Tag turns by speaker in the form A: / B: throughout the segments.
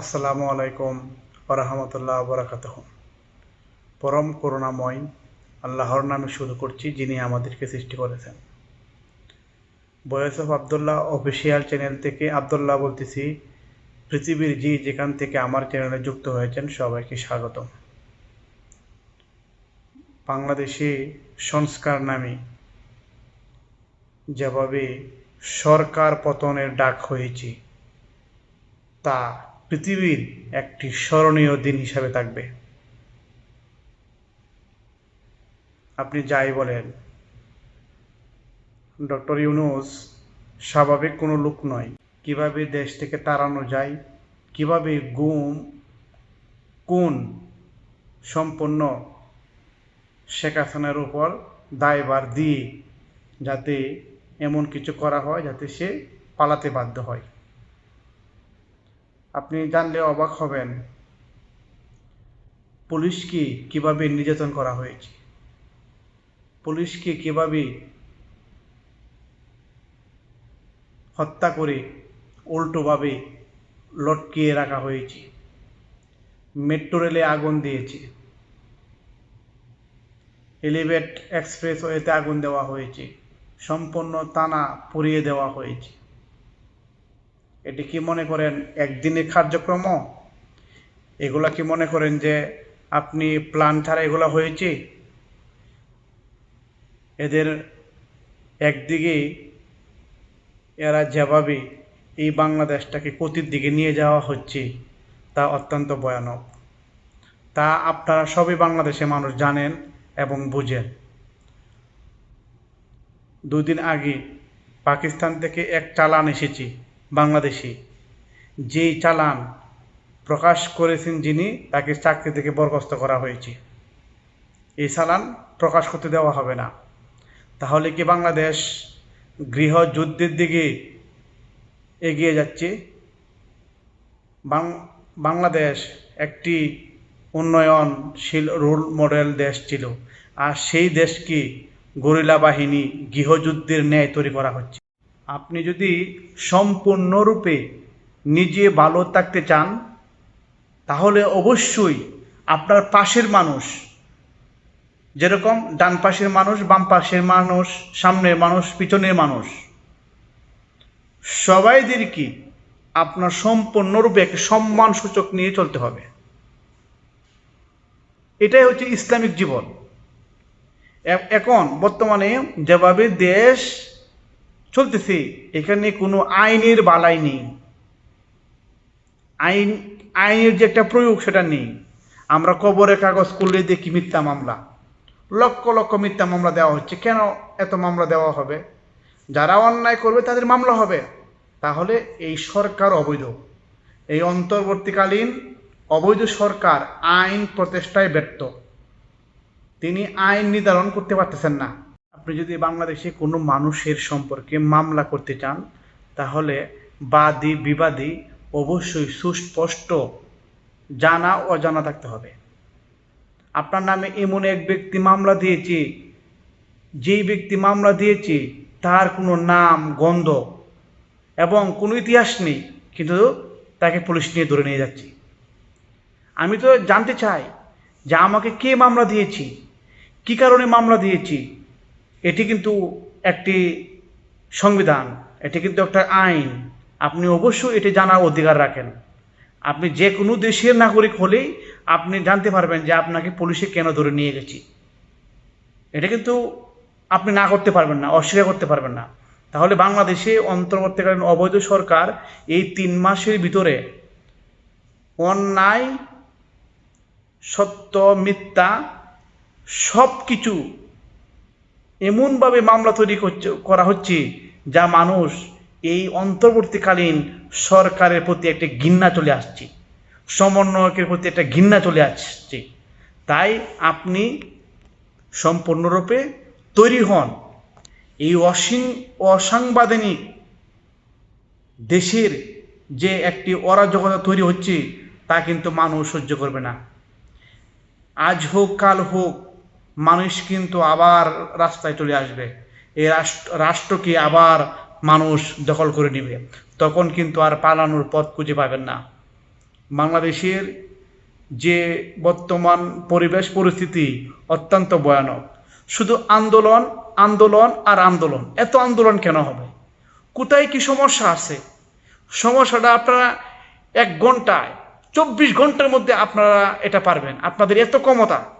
A: আসসালামু আলাইকুম ওরহামতুল্লাহ বরাকাত পরম করুণাময় আল্লাহর নামে শুরু করছি যিনি আমাদেরকে সৃষ্টি করেছেন। Voice of Abdullah official channel থেকে আবদুল্লাহ বলতেছি, পৃথিবীর যে যেখান থেকে আমার চ্যানেলে যুক্ত হয়েছেন সবাইকে স্বাগত বাংলাদেশে সংস্কার নামে যেভাবে সরকার পতনের ডাক হয়েছে, তা পৃথিবীর একটি স্মরণীয় দিন হিসাবে থাকবে। আপনি যাই বলেন, ডক্টর ইউনুস স্বাভাবিক কোনো লোক নয়। কীভাবে দেশ থেকে তাড়ানো যায়, কীভাবে গুম কোন সম্পন্ন শেখ উপর দায়বার দিয়ে যাতে এমন কিছু করা হয়, যাতে সে পালাতে বাধ্য হয়। আপনি জানলে অবাক হবেন। পুলিশকে কীভাবে নির্যাতন করা হয়েছে? পুলিশকে কীভাবে হত্যা করে উল্টোভাবে লটকিয়ে রাখা হয়েছে? মেট্রো রেলে আগুন দিয়েছে। এলিভেট এক্সপ্রেস ওয়েতে আগুন দেওয়া হয়েছে। সম্পূর্ণ টানা পুড়িয়ে দেওয়া হয়েছে। এটি কি মনে করেন একদিনের কার্যক্রম এগুলা কি মনে করেন যে আপনি প্ল্যান ছাড়া এগুলো হয়েছে? এদের একদিকে এরা যেভাবে এই বাংলাদেশটাকে ক্ষতির দিকে নিয়ে যাওয়া হচ্ছে, তা অত্যন্ত ভয়ানক। তা আপনারা সবই বাংলাদেশের মানুষ জানেন এবং বুঝেন। দুদিন আগে পাকিস্তান থেকে এক চালান এসেছে। বাংলাদেশি যেই চালান প্রকাশ করেছেন যিনি, তাকে চাকরি থেকে বরখাস্ত করা হয়েছে। এই চালান প্রকাশ করতে দেওয়া হবে না। তাহলে কি বাংলাদেশ গৃহযুদ্ধের দিকে এগিয়ে যাচ্ছে? বাংলাদেশ একটি উন্নয়নশীল রোল মডেল দেশ ছিল। আর সেই দেশকে গরিলা বাহিনী গৃহযুদ্ধের ন্যায় তৈরি করা হচ্ছে। আপনি যদি সম্পূর্ণরূপে নিজে ভালো থাকতে চান, তাহলে অবশ্যই আপনার পাশের মানুষ, যেরকম ডান পাশের মানুষ, বাম পাশের মানুষ, সামনের মানুষ, পিছনের মানুষ সবাইদেরকে আপনার সম্পূর্ণরূপে একটা সম্মান সূচক নিয়ে চলতে হবে? এটাই হচ্ছে ইসলামিক জীবন। এখন বর্তমানে যেভাবে দেশ চলতেছে, এখানে কোনো আইনের বালাই নেই। আইন, আইনের যে একটা প্রয়োগ, সেটা নেই। আমরা কবরের কাগজ করলে দেখি মিথ্যা মামলা। লক্ষ লক্ষ মিথ্যা মামলা দেওয়া হচ্ছে। কেন এত মামলা দেওয়া হবে? যারা অন্যায় করবে, তাদের মামলা হবে। তাহলে এই সরকার অবৈধ। এই অন্তর্বর্তীকালীন অবৈধ সরকার আইন প্রতিষ্ঠায় ব্যর্থ। তিনি আইন নির্ধারণ করতে পারতেছেন না। আপনি যদি বাংলাদেশে কোনো মানুষের সম্পর্কে মামলা করতে চান, তাহলে বাদী, বিবাদী অবশ্যই সুস্পষ্ট জানা, অজানা থাকতে হবে। আপনার নামে এমন এক ব্যক্তি মামলা দিয়েছে, যেই ব্যক্তি মামলা দিয়েছে তার কোনো নাম, গন্ধ এবং কোনো ইতিহাস নেই, কিন্তু তাকে পুলিশ নিয়ে ধরে নিয়ে যাচ্ছি। আমি তো জানতে চাই যে আমাকে কে মামলা দিয়েছি, কি কারণে মামলা দিয়েছি এটি কিন্তু একটি সংবিধান, এটি কিন্তু একটা আইন। আপনি অবশ্যই এটি জানার অধিকার রাখেন। আপনি যে কোনো দেশের নাগরিক হলেই আপনি জানতে পারবেন যে আপনাকে পুলিশে কেন ধরে নিয়ে গেছি। এটা কিন্তু আপনি না করতে পারবেন না, অস্বীকার করতে পারবেন না। তাহলে বাংলাদেশে অন্তর্বর্তীকালীন অবৈধ সরকার এই তিন মাসের ভিতরে অন্যায়, সত্য, মিথ্যা সব কিছু এমনভাবে মামলা তৈরি করা হচ্ছে যা মানুষ এই অন্তর্বর্তীকালীন সরকারের প্রতি একটা ঘৃণা চলে আসছে, সমন্বয়কের প্রতি একটা ঘৃণা চলে আসছে। তাই আপনি সম্পূর্ণরূপে তৈরি হন এই অসিং অসাংবিধানিক দেশের যে একটি অরাজকতা তৈরি হচ্ছে, তা কিন্তু মানুষ সহ্য করবে না। আজ হোক, কাল হোক মানুষ কিন্তু আবার রাস্তায় চলে আসবে। এই রাষ্ট্র, রাষ্ট্রকে আবার মানুষ দখল করে নেবে। তখন কিন্তু আর পালানোর পথ খুঁজে পাবেন না। বাংলাদেশের যে বর্তমান পরিবেশ পরিস্থিতি অত্যন্ত ভয়ানক। শুধু আন্দোলন আন্দোলন আর আন্দোলন। এত আন্দোলন কেন হবে? কোথায় কি সমস্যা আছে? সমস্যাটা আপনারা এক ঘন্টায়, চব্বিশ ঘণ্টার মধ্যে আপনারা এটা পারবেন। আপনাদের এত ক্ষমতা।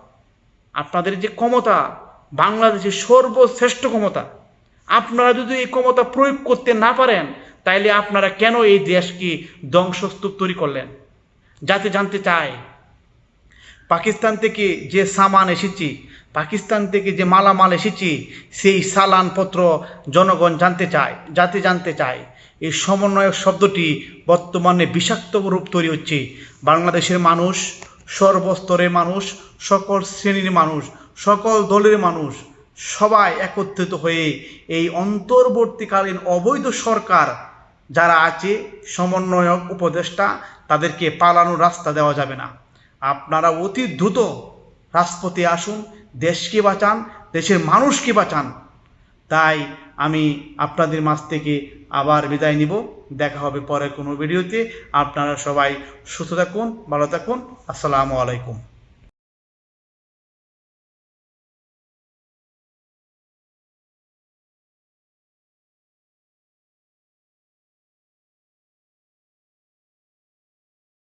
A: আপনাদের যে ক্ষমতা, বাংলাদেশের সর্বশ্রেষ্ঠ ক্ষমতা, আপনারা যদি এই ক্ষমতা প্রয়োগ করতে না পারেন, তাইলে আপনারা কেন এই দেশকে ধ্বংসস্তূপ তৈরি করলেন? যাতে জানতে চায় পাকিস্তান থেকে যে সামান এসেছি, পাকিস্তান থেকে যে মালামাল এসেছি, সেই সালানপত্র জনগণ জানতে চায়, যাতে জানতে চায়। এই সমন্বয়ক শব্দটি বর্তমানে বিষাক্ত রূপ তৈরি হচ্ছে। বাংলাদেশের মানুষ সর্বস্তরের মানুষ, সকল শ্রেণির মানুষ, সকল দলের মানুষ সবাই একত্রিত হয়ে এই অন্তর্বর্তীকালীন অবৈধ সরকার যারা আছে, সমন্বয়ক, উপদেষ্টা, তাদেরকে পালানোর রাস্তা দেওয়া যাবে না। আপনারা অতি দ্রুত রাজপথে আসুন, দেশকে বাঁচান, দেশের মানুষকে বাঁচান। তাই আমি আপনাদের মাঝ থেকে আবার বিদায় নিব। দেখা হবে পরের কোনো ভিডিওতে। আপনারা সবাই সুস্থ থাকুন ভালো থাকুন। আসসালামু আলাইকুম।